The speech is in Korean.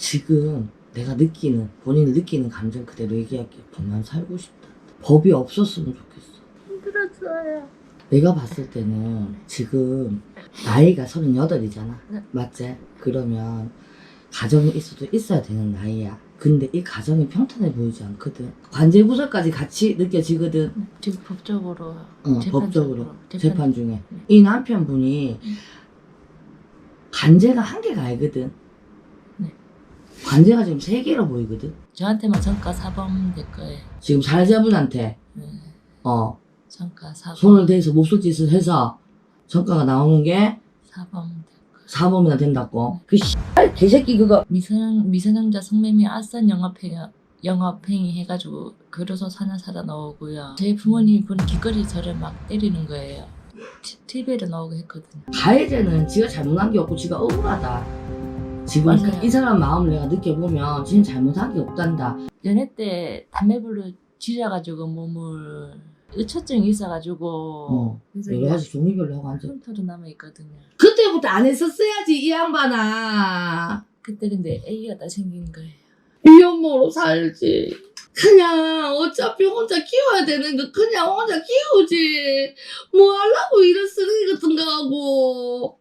지금 내가 느끼는 본인이 느끼는 감정 그대로 얘기할게. 법만 살고 싶다. 법이 없었으면 좋겠어. 힘들었어요. 내가 봤을 때는 지금 나이가 38이잖아. 네. 맞지? 그러면 가정이 있어도 있어야 되는 나이야. 근데 이 가정이 평탄해 보이지 않거든. 관제 구설까지 같이 느껴지거든. 지금 법적으로 어, 재판 법적으로 쪽으로, 재판 중에 네. 이 남편분이 음. 관제가 한 개가 아니거든. 네. 관제가 지금 세 개로 보이거든. 저한테만 전가 사범 될 거예요. 지금 살자분한테 네. 어 전가 사범. 손을 대서 몹쓸 짓을 해서 전가가 나오는 게 사범 될 거예요. 사범이나 된다고. 그 씨발 개새끼 그거 미성 미성년자 성매매 아산 영업행위 영업행위 해가지고 그래서 사나 사다 나오고요. 제 부모님이 보는 길거리 저를 막 때리는 거예요. TV에도 나오고 했거든요. 가해자는 지가 잘못한 게 없고 지가 억울하다. 지금 맞아요. 이 사람 마음을 내가 느껴보면 지는 잘못한 게 없단다. 연애 때 담배불로 지려가지고 몸을 의처증이 있어가지고 어, 그래서 여러 가지 종류별로 하고 앉아. 흉터도 남아 있거든요. 그때부터 안 했었어야지 이 양반아. 그때 근데 애기가 다 생긴 거예요. 이 엄마로 살지. 그냥 어차피 혼자 키워야 되는 거 그냥 혼자 키우지. 뭐 하려고 이런 쓰레기 같은 거 하고.